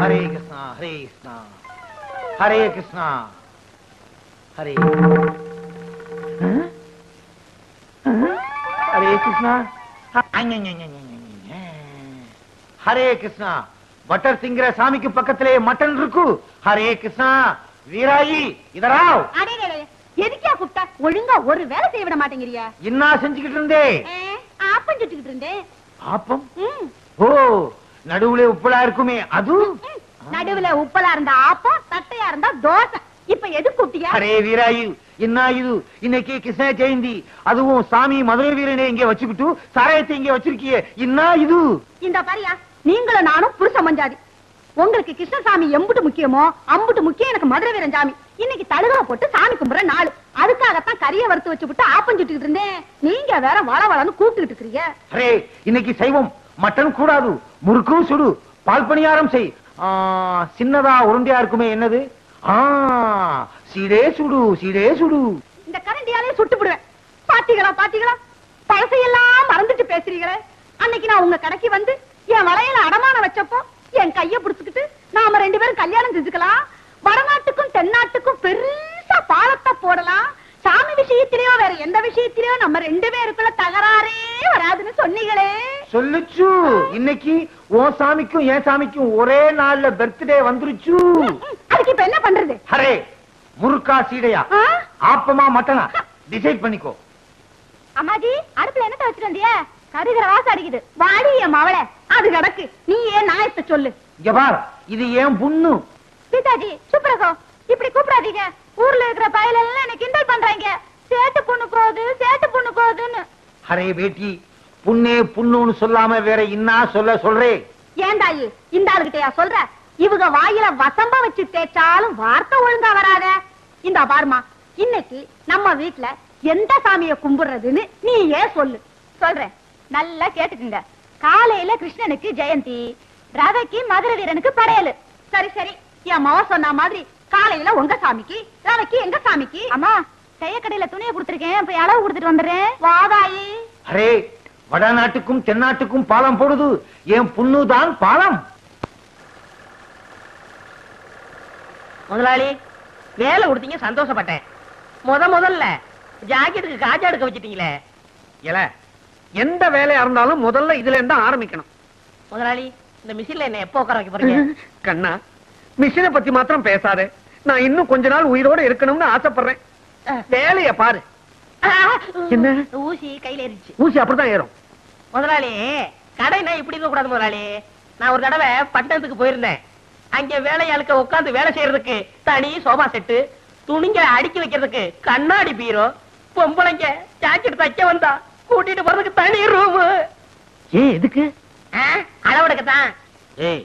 ஹரே கிருஷ்ணா ஹரே கிருஷ்ணா. ஹரே கிருஷ்ணா. ஹரே. ஹரே கிருஷ்ணா. ஹரே கிருஷ்ணா. பட்டர் சிங்கிற சாமிக்கு பக்கத்திலே மட்டன் இருக்கு. ஹரே கிருஷ்ணா. வீராயி இதராவ். எதுக்கியா கூப்பிட்டா? ஒழுங்கா ஒரு வேலை செய்ய விட மாட்டேங்கிறியா. என்ன செஞ்சுக்கிட்டு இருந்தே? ஆப்பம் சுட்டுக்கிட்டு இருந்தேன் பாப்பம் ம், ஓ நடுவுல உப்புலா இருக்குமே அது. நடுவுல உப்பலா இருந்தா ஆப்பம் தட்டையா இருந்தா தோசை. இப்ப எது கூப்பிட்டியா? அரே வீராயு என்ன இது? இன்னைக்கு கிருஷ்ண ஜெயந்தி. அதுவும் சாமி மதுரை வீரனை இங்க வச்சுக்கிட்டு சாராயத்தை இங்க வச்சிருக்கியே. என்ன இது? இந்த பாரியா நீங்களும் நானும் புருஷ மஞ்சாதி. உங்களுக்கு கிருஷ்ணசாமி எம்புட்டு முக்கியமோ அம்புட்டு முக்கியம் எனக்கு மதுரை வீரன் சாமி. இன்னைக்கு தழுகலை போட்டு சாமி கும்பிடுற நாள். அதுக்காகத்தான் கறிய வறுத்து வச்சு விட்டு ஆப்பம் சுட்டுக்கிட்டு இருந்தேன். நீங்க வேற வள வளன்னு கூப்பிட்டுக்கிட்டு இருக்கிறீங்க. அரே இன்னைக்கு சைவம். மட்டன் கூடாது. முறுக்கும் சுடு. பால் பணியாரம் செய். சின்னதா உருண்டையா இருக்குமே என்னது? ஆ சீடே சுடு சீடே சுடு. இந்த கரண்டியாலே சுட்டு விடுவேன் பாத்தீங்களா பாத்தீங்களா பழசையெல்லாம் மறந்துட்டு பேசுறீங்களே. அன்னைக்கு நான் உங்க கடைக்கு வந்து என் வளையல அடமான வச்சப்போ என் கைய புடிச்சுக்கிட்டு நாம ரெண்டு பேரும் கல்யாணம் செஞ்சுக்கலாம். வடநாட்டுக்கும் தென்னாட்டுக்கும் பெருசா பாலத்தை போடலாம். சாமி விஷயத்திலயோ வேற எந்த விஷயத்திலயோ நம்ம ரெண்டு பேருக்குள்ள தகராறே வராதுன்னு சொன்னீங்களே. சொல்லுச்சு. இன்னைக்கு உன் சாமிக்கும் என் சாமிக்கும் ஒரே நாள்ல பர்த்டே வந்துருச்சு. அதுக்கு இப்ப என்ன பண்றது? அரே முறுக்கா சீடையா? ஆப்பமா மட்டனா? டிசைட் பண்ணிக்கோ. அம்மாஜி அடுப்புல என்னத்த வச்சிட்டு வந்திய? கருகிற வாசம் அடிக்குது. வாடி என் மவளை. அது கிடக்கு. நீ ஏன் நாயத்தை சொல்லு. இங்க பார் இது ஏன் புண்ணு. சீதாஜி சுப்ரகோ இப்படி கூப்பிடாதீங்க. ஊர்ல இருக்கிற பயல எல்லாம் என்ன கிண்டல் பண்றாங்க. சேட்டு பொண்ணு போகுது சேட்டு பொண்ணு போகுதுன்னு. அரே பேட்டி புண்ணே புண்ணுன்னு சொல்லாம வேற இன்னா சொல்ல சொல்றே? ஏன் தாயி இந்த ஆளுகிட்டயா சொல்ற? இவங்க வாயில வசம்ப வச்சு தேய்ச்சாலும் வார்த்தை ஒழுங்கா வராத. இந்த பாருமா இன்னைக்கு நம்ம வீட்ல எந்த சாமிய கும்பிடுறதுன்னு நீ ஏன் சொல்லு. சொல்றேன். நல்லா கேட்டுக்குங்க. காலையில கிருஷ்ணனுக்கு ஜெயந்தி ரவைக்கு மதுரை வீரனுக்கு படையலு. சரி சரி. என் மவ சொன்ன மாதிரி காலையில உங்க சாமிக்கு ரவைக்கு எங்க சாமிக்கு? அம்மா தையக்கடையில துணியை கொடுத்துருக்கேன். போய் அளவு கொடுத்துட்டு வந்துடுறேன். வாதாயி அரே வடநாட்டுக்கும் தென்னாட்டுக்கும் பாலம் போடுது. என் புண்ணு தான் பாலம். முதலாளி வேலை கொடுத்தீங்க சந்தோஷப்பட்டேன். முத முதல்ல ஜாக்கெட்டுக்கு காஜா எடுக்க வச்சிட்டீங்களே. இல்ல எந்த வேலையா இருந்தாலும் முதல்ல இதுல இருந்து ஆரம்பிக்கணும். முதலாளி இந்த மிஷின்ல என்ன எப்போ உட்கார வைக்க போறீங்க? கண்ணா மிஷினை பத்தி மாத்திரம் பேசாதே. நான் இன்னும் கொஞ்ச நாள் உயிரோட இருக்கணும்னு ஆசைப்படுறேன். வேலைய பாரு. என்ன? ஊசி கையில ஏறிச்சு ஊசி அப்படிதான் ஏறும். முதலாளி கடைனா இப்படி இருக்க கூடாது முதலாளி. நான் ஒரு தடவை பட்டணத்துக்கு போயிருந்தேன். அங்க வேலையாளுக்க உட்கார்ந்து வேலை செய்யறதுக்கு தனி சோபா செட்டு துணிங்க அடுக்கி வைக்கிறதுக்கு கண்ணாடி பீரோ பொம்பளைங்க ஜாக்கெட் தைக்க வந்தா கூட்டிட்டு போறதுக்கு தனி ரூம் ஏன் எதுக்கு? அளவெடுக்கத்தான். ஏய்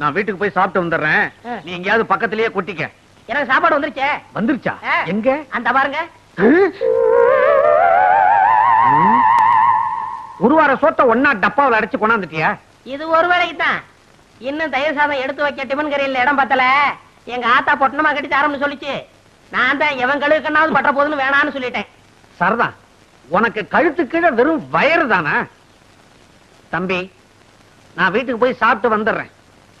நான் வீட்டுக்கு போய் சாப்பிட்டு வந்துடுறேன். நீ எங்கேயாவது பக்கத்திலேயே கொட்டிக்க. எனக்கு சாப்பாடு வந்துருச்சே. வந்துருச்சா. எங்க? அந்த பாருங்க. ஒரு வார சோத்த ஒன்னா டப்பாவில் அடைச்சு கொண்டாந்துட்டியா? இது ஒரு வேலைக்கு தான் இன்னும் தயிர் சாதம் எடுத்து வைக்க டிபன் கரையில் இடம் பத்தல. எங்க ஆத்தா பொட்டணமா கட்டி தரம்னு சொல்லிச்சு. நான் தான் எவன் கழுவுக்கண்ணாவது பட்ட போதுன்னு வேணான்னு சொல்லிட்டேன். சரதான் உனக்கு கழுத்து கீழே வெறும் வயறு தானா? தம்பி நான் வீட்டுக்கு போய் சாப்பிட்டு வந்துடுறேன்?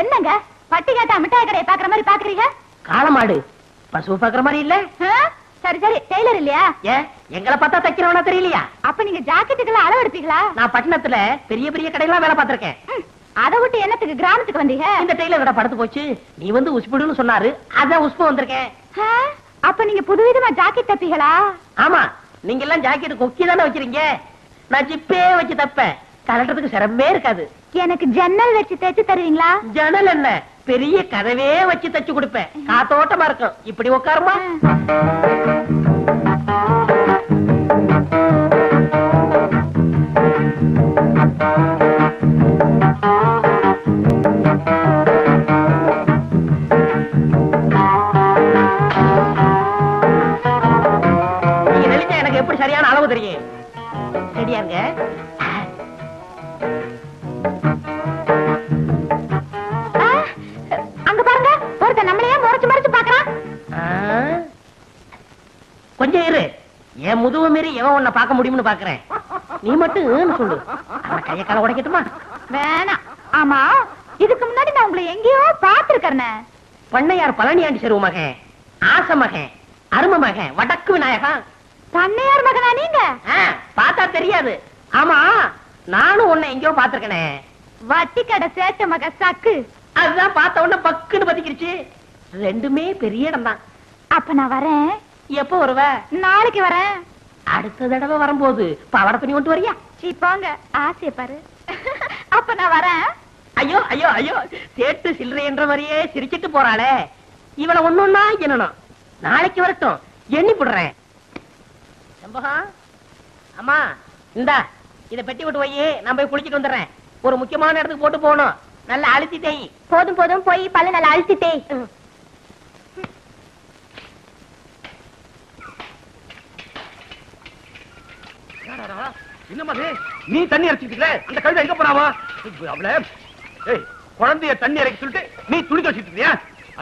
என்னங்க? பட்டி கேட்டா மிட்டாய் கடையை பாக்குற மாதிரி பாக்குறீங்க காளமாடு. பசு பாக்குற மாதிரி இல்ல? சரி சரி. டெய்லர் இல்லையா? எங்களை பார்த்தா தைக்கிறவனா தெரியலையா? அப்ப நீங்க ஜாக்கெட்டுக்கெல்லாம் அளவு எடுப்பீங்களா? நான் பட்டணத்துல பெரிய பெரிய கடையெல்லாம் வேலை பார்த்திருக்கேன். அதை விட்டு என்னத்துக்கு கிராமத்துக்கு வந்தீங்க? இந்த டெய்லர் கடை படுத்து போச்சு. நீ வந்து உஸ்பிடுன்னு சொன்னாரு. அதான் உஸ்பு வந்திருக்கேன். அப்ப நீங்க புதுவிதமா ஜாக்கெட் தப்பீங்களா? ஆமா. நீங்க எல்லாம் ஜாக்கெட் கொக்கி தானே வைக்கிறீங்க நான் ஜிப்பே வச்சு தப்பேன். கலட்டுறதுக்கு சிரமமே இருக்காது. எனக்கு ஜன்னல் வச்சு தைச்சு தருவீங்களா? ஜன்னல் என்ன? பெரிய கதவே வச்சு தச்சு கொடுப்பேன். காத்தோட்டமா இருக்கும். இப்படி உட்காருமா? முதுவ மீறி எவன் உன்னை பார்க்க முடியும்னு பாக்குறேன். நீ மட்டும் சொல்லு. கைய கால உடைக்கட்டுமா? வேணாம். ஆமா இதுக்கு முன்னாடி நான் உங்களை எங்கேயோ பாத்துருக்கேன் பண்ணையார் பழனியாண்டி செருவு மகன் ஆச மகன் அரும மகன் வடக்கு விநாயகன் பண்ணையார் மகனா நீங்க? பார்த்தா தெரியாது. ஆமா நானும் உன்னை எங்கேயோ பாத்திருக்கனே வட்டி கடை சேட்ட மக சக்கு. அதுதான் பார்த்த உடனே பக்குன்னு பத்திக்கிருச்சு ரெண்டுமே பெரிய இடம் தான் அப்ப நான் வரேன். எப்போ வருவ? நாளைக்கு வரேன். அடுத்த தடவை வரும்போது பவட துணி கொண்டு வரியா? சீ போங்க. ஆசைய பாரு. அப்ப நான் வரேன். ஐயோ ஐயோ ஐயோ. சேட்டு சில்லறை என்ற மாதிரியே சிரிச்சிட்டு போறாளே. இவள ஒண்ணுன்னா என்னணும்? நாளைக்கு வரட்டும். எண்ணி போடுறேன். செம்பகா அம்மா இந்தா இத பெட்டி விட்டு போய் நான் போய் குளிச்சிட்டு வந்துடுறேன். ஒரு முக்கியமான இடத்துக்கு போட்டு போகணும். நல்லா அழுத்தி தேய் போதும் போதும். போய் பல்ல நல்லா என்னம்மா இது? நீ தண்ணி இறச்சிட்டு அந்த கழுதை எங்க போனாவா? அவள ஏய் குழந்தைய தண்ணி இறக்கி சொல்லிட்டு நீ துணி துவச்சிட்டு இருக்கியா?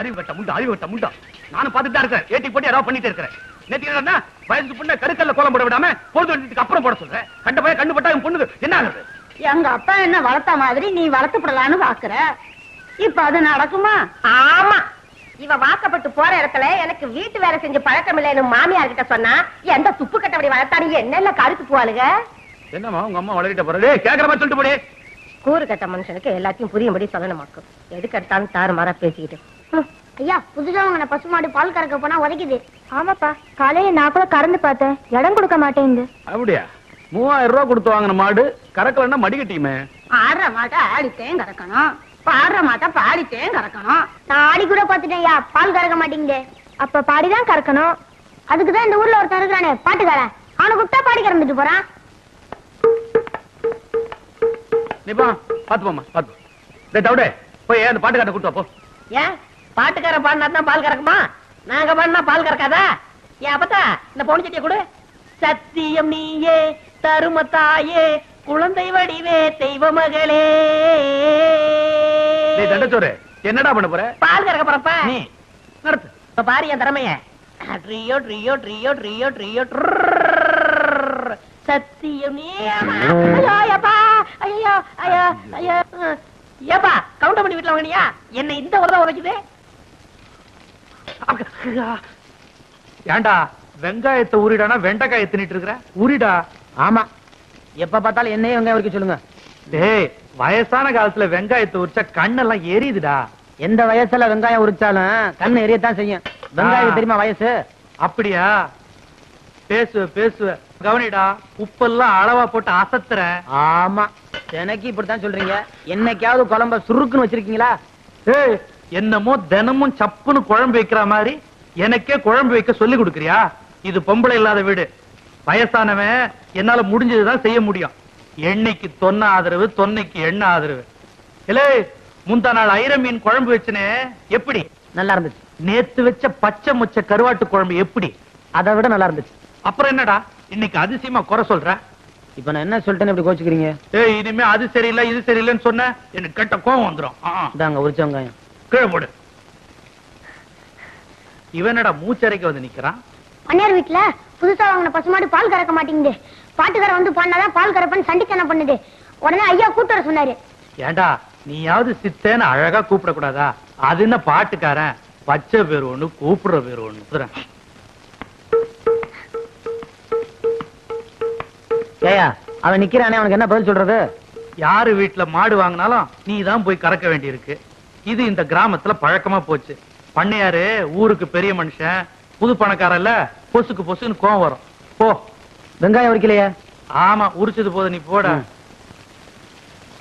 அறிவு கட்ட முண்டா அறிவு கட்ட முண்டா. நானும் பார்த்துட்டு தான் இருக்கேன். ஏட்டி போட்டு ஏதாவது பண்ணிட்டு இருக்கிறேன். நேற்று என்ன வயசுக்கு பொண்ணு கருக்கல்ல கோலம் போட விடாம பொழுது வெடிச்சதுக்கு அப்புறம் போட சொல்றேன். கண்ட பையன் கண்ணு பட்டா என் பொண்ணுக்கு என்ன ஆகுது? எங்க அப்பா என்ன வளர்த்த மாதிரி நீ வளர்த்துப்படலான்னு பாக்குற. இப்ப அது நடக்குமா? ஆமா. இவ வாக்கப்பட்டு போற இடத்துல எனக்கு வீட்டு வேலை செஞ்சு பழக்கம் இல்லைன்னு மாமியார் கிட்ட சொன்னா எந்த துப்பு கட்டபடி வளர்த்தானு என்னென்ன கருத்து போவாளுங்க என்னம்மா உங்க அம்மா வளரிட்ட போறது கேக்குற மாதிரி சொல்லிட்டு போடி. கூறு கட்ட மனுஷனுக்கு எல்லாத்தையும் புரியும்படி சொல்லணுமாக்கும் எதுக்கு எடுத்தாலும் தாறு மாறா பேசிக்கிட்டு. ஐயா புதுசா வாங்கின பசுமாடு பால் கறக்க போனா உதைக்குது. ஆமாப்பா காலையில நான் கூட கறந்து பார்த்தேன். இடம் கொடுக்க மாட்டேங்குது. அப்படியா? மூவாயிரம் ரூபாய் கொடுத்து வாங்கின மாடு கறக்கலன்னா மடிக்கட்டியுமே ஆடுற மாட்டை ஆடித்தேன் கறக்கணும். பாடுற மாட்டை பாடித்தேன் கறக்கணும். நான் ஆடி கூட பார்த்துட்டேன் ஐயா. பால் கறக்க மாட்டேங்குது. அப்ப பாடிதான் கறக்கணும். அதுக்கு தான் இந்த ஊர்ல ஒருத்தன் இருக்கிறானே. பாட்டுக்காரன். அவனை கூப்பிட்டா பாடி கறந்துட்டு போறான். நீ போ பாத்து போமா பாத்து டேய் தவிட போய் அந்த பாட்டுக்காட்ட கூட்டு போ. ஏன்? பாட்டுக்கார பாடினா தான் பால் கறக்குமா? நாங்க பாடினா பால் கறக்காதா? ஏன் அப்பத்தா இந்த பொண்ணு சட்டியை கொடு. சத்தியம் நீயே தரும தாயே குழந்தை வடிவே தெய்வ மகளே. தண்டச்சோறு என்னடா பண்ண போற? பால் கறக்க போறப்ப. நீ நடத்து. இப்ப பாரு என் திறமைய. ட்ரியோ ட்ரியோ ட்ரியோ ட்ரியோ ட்ரியோ. சத்தியம் நீ ஐயோ ஐயோ ஐயோ. ஏப்பா கவுண்டர் பண்ணி வீட்டுல வாங்கினியா? என்ன இந்த ஒரு தான் உரைக்குது ஏன்டா வெங்காயத்தை உரிடானா வெண்டைக்காய் தின்னுட்டு இருக்கிற? உரிடா ஆமா. எப்ப பார்த்தாலும் என்னையே வெங்காயம் உரிக்க சொல்லுங்க. டேய் வயசான காலத்துல வெங்காயத்தை உரிச்சா கண்ணெல்லாம் எரியுதுடா. எந்த வயசுல வெங்காயம் உரிச்சாலும் கண்ணு எரியத்தான் செய்யும். வெங்காயம். தெரியுமா வயசு? அப்படியா? பேசுவ பேசுவ. கவனிடா உப்பெல்லாம் அளவா போட்டு அசத்துற. ஆமா. எனக்கு இப்படித்தான் சொல்றீங்க. என்னைக்காவது குழம்ப சுருக்குன்னு வச்சிருக்கீங்களா? ஏய் என்னமோ தினமும் சப்புன்னு குழம்பு வைக்கிற மாதிரி எனக்கே குழம்பு வைக்க சொல்லி கொடுக்கறியா? இது பொம்பளை இல்லாத வீடு. வயசானவன் என்னால முடிஞ்சதுதான் செய்ய முடியும். எண்ணெய்க்கு தொன்ன ஆதரவு தொன்னைக்கு எண்ணெய் ஆதரவு. இல்லே முந்தா நாள் ஐர மீன் குழம்பு வச்சனே எப்படி? நல்லா இருந்துச்சு. நேத்து வச்ச பச்சை முச்ச கருவாட்டு குழம்பு எப்படி? அதை விட நல்லா இருந்துச்சு. அப்புறம் என்னடா? இன்னைக்கு அதிசயமா குறை சொல்ற? இப்ப நான் என்ன சொல்லிட்டேன்னு இப்படி கோச்சுக்கிறீங்க? ஏய் இனிமே அது சரியில்லை இது சரியில்லைன்னு சொன்ன எனக்கு கெட்ட கோவம் வந்துரும். ஆ, ஆ. இதாங்க உரிச்ச வெங்காயம். கீழே போடு. இவனடா மூச்சரைக்க வந்து நிக்கிறான்? பண்ணையார் வீட்டுல புதுசா வாங்கின பசுமாடு பால் கறக்க மாட்டேங்குது. பாட்டுக்காரன் வந்து பண்ணாதான் பால் கறப்பன்னு சண்டித்தனம் பண்ணுது? உடனே ஐயா கூட்டு வர சொன்னாரு. ஏண்டா நீயாவது சித்தேன்னு அழகா கூப்பிடக்கூடாதா? அது என்ன பாட்டுக்காரன்? பச்சை பேர் ஒண்ணு கூப்பிடுற பேர் ஒண்ணு ஏயா அவன் நிக்கிறானே அவனுக்கு என்ன பதில் சொல்றது? யாரு வீட்டுல மாடு வாங்கினாலும் நீ தான் போய் கறக்க வேண்டியிருக்கு. இது இந்த கிராமத்துல பழக்கமா போச்சு. பண்ணையாரு ஊருக்கு பெரிய மனுஷன் புது பணக்காரல்ல பொசுக்கு பொசுக்குன்னு கோவம் வரும். போ. வெங்காயம் உரிக்கலையா? ஆமா உரிச்சது போது நீ போட.